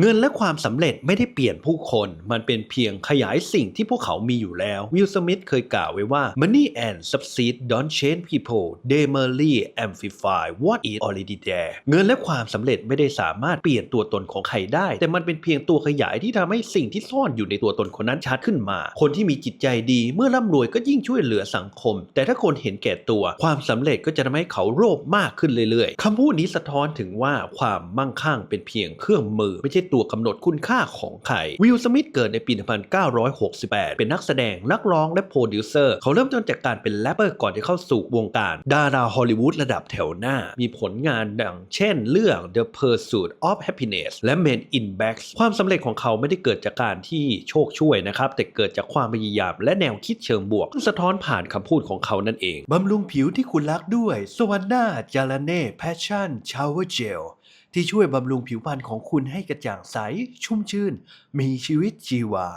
เงินและความสำเร็จไม่ได้เปลี่ยนผู้คน มันเป็นเพียงขยายสิ่งที่พวกเขามีอยู่แล้ว วิลสมิธเคยกล่าวไว้ว่า money and success don't change people they merely amplify what is already there เงินและความสำเร็จไม่ได้สามารถเปลี่ยนตัวตนของใครได้ แต่มันเป็นเพียงตัวขยายที่ทำให้สิ่งที่ซ่อนอยู่ในตัวตนคนนั้นชัดขึ้นมา คนที่มีจิตใจดีเมื่อร่ำรวยก็ยิ่งช่วยเหลือสังคม แต่ถ้าคนเห็นแก่ตัว ความสำเร็จก็จะทำให้เขาโลภมากขึ้นเรื่อยๆคำพูดนี้สะท้อนถึงว่าความมั่งคั่งเป็นเพียงเครื่องมือไม่ใช่ตัวกำหนดคุณค่าของใครวิลสมิธเกิดในปี 1968 เป็นนักแสดงนักร้องและโปรดิวเซอร์ เขาเริ่มต้นจากการเป็นแรปเปอร์ก่อนที่เข้าสู่วงการ ดาราฮอลลีวูดระดับแถวหน้า มีผลงานดังเช่น เรื่อง The Pursuit of Happiness และ Men in Black ความสำเร็จของเขาไม่ได้เกิดจากการที่โชคช่วยนะครับ แต่เกิดจากความพยายามและแนวคิดเชิงบวกสะท้อนผ่านคำพูดของเขานั่นเองบำรุงผิวที่คุณรักด้วยสว a น n าจา r เน่แพชชั่นชาวเวอร์เจล ที่ช่วยบำรุงผิวพรรณของคุณให้กระจ่างใส ชุ่มชื่น มีชีวิตชีวา